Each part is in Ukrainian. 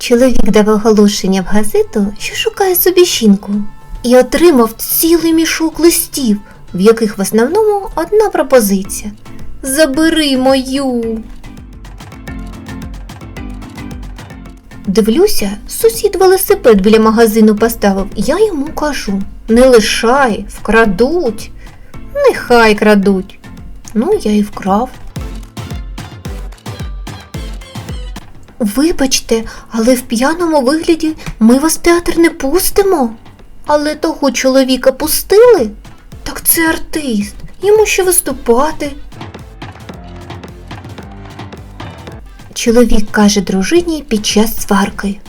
Чоловік дав оголошення в газету, що шукає собі жінку, і отримав цілий мішок листів, в яких в основному одна пропозиція. Забери мою. Дивлюся, сусід велосипед біля магазину поставив. Я йому кажу: не лишай, вкрадуть. Нехай крадуть. Ну, я і вкрав. Вибачте, але в п'яному вигляді ми вас в театр не пустимо. Але того чоловіка пустили? Так це артист, йому ще виступати. Чоловік каже дружині під час сварки.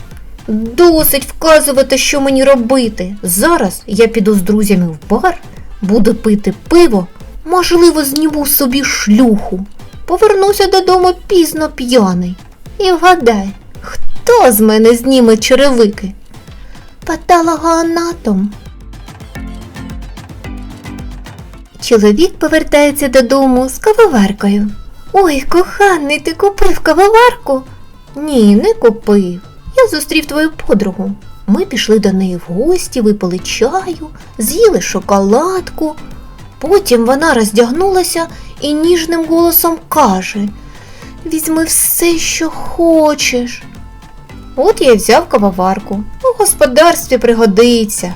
Досить вказувати, що мені робити. Зараз я піду з друзями в бар, буду пити пиво, можливо, зніму собі шлюху. Повернуся додому пізно п'яний. І вгадай, хто з мене зніме черевики? Патологоанатом. Чоловік повертається додому з кавоваркою. Ой, коханий, ти купив кавоварку? Ні, не купив. Я зустрів твою подругу. Ми пішли до неї в гості, випили чаю, з'їли шоколадку. Потім вона роздягнулася і ніжним голосом каже: Візьми все, що хочеш. От я взяв кавоварку. У господарстві пригодиться.